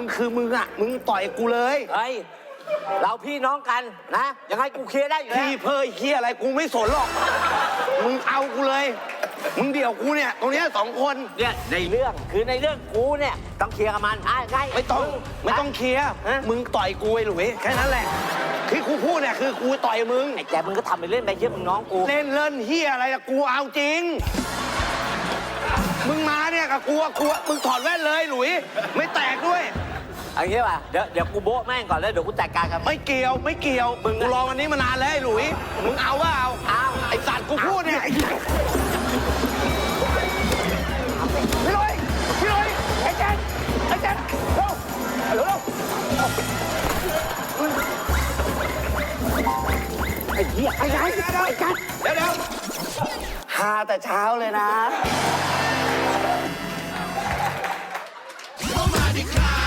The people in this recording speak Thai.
มึงคือมึงอะ มึงต่อยกูเลย เฮ้ย เราพี่น้องกันนะยังไงกูเคลียร์ได้อยู่แล้วพี่เพยเฮียอะไรกูไม่สนหรอก มึงเอากูเลย มึงเดี่ยวกูเนี่ย ตรงเนี้ยสองคน เนี่ยในเรื่องคือในเรื่องกูเนี่ยต้องเคลียร์กับมันอะไงไม่ต้องงไม่ต้องเคลียร์ฮะมึงต่อยกูไอ้หลุยแค่นั้นแหละ ที่กูพูดเนี่ยคือกูต่อยมึง ไอ้แกมึงก็ทำไปเล่นไปเยี่ยมมึงน้องกูเล่นเล่นเฮียอะไรอะกูเอาจริง มึงมาเนี่ยกับกูอะกูอะมึงถอดแว่นเลยหลุย ไม่แตกด้วย เอางี้ป่ะเดี๋ยวเดี๋ยวกูโบ๊ะแม่งก่อนแล้วเดี๋ยวกูจัดการกับไม่เกี่ยวไม่เกี่ยวมึงกูรอวันนี้มานานแล้วไอ้หลุยมึงเอาว่าเอาเอา ไอ้สัตว์กูพูดเนี่ยพี่หลุยพี่หลุยไอ้แจ็ไอ้แจ็คเร็วเร็วเร็วไอ้เหี้ยไอ้แจ็คไอ้แจ็คเดี๋ยวเดี๋ยวฮาแต่เช้าเลยนะ Nobody cry.